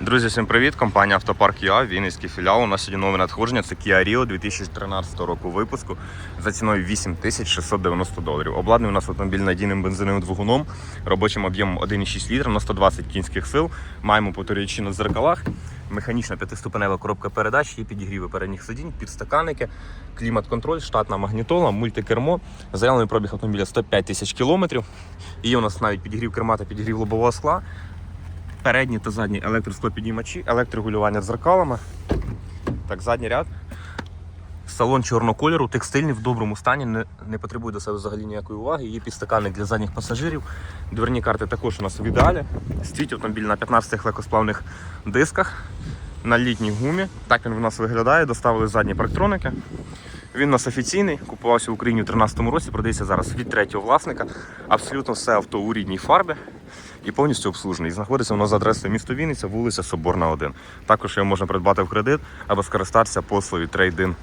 Друзі, всім привіт! Компанія Автопарк ЮА, Вінницький філіал. У нас сьогодні нове надходження. Це Kia Rio 2013 року випуску за ціною 8690 доларів. Обладнаний у нас автомобіль надійним бензиновим двигуном, робочим об'ємом 1,6 літра на 120 кінських сил. Маємо повторюючи на дзеркалах. Механічна п'ятиступенева коробка передач, є підігріви передніх сидінь, підстаканники, клімат-контроль, штатна магнітола, мультикермо. Заявлений пробіг автомобіля 105 тисяч кілометрів. Є у нас навіть підігрів керма та підігрів лобового скла. Передні та задні електросклопідіймачі, електрорегулювання дзеркалами. Так, задній ряд. Салон чорного кольору, текстильний в доброму стані, не, не потребує до себе взагалі ніякої уваги. Є підстаканник для задніх пасажирів. Дверні карти також у нас в ідеалі. Стоїть автомобіль на 15 легкосплавних дисках на літній гумі. Так він в нас виглядає. Доставили задні парктроники. Він у нас офіційний, купувався в Україні у 2013 році, продається зараз від третього власника. Абсолютно все авто у рідній фарбі і повністю обслужений. Знаходиться воно за адресою місто Вінниця, вулиця Соборна, 1. Також його можна придбати в кредит або скористатися послуги трейдин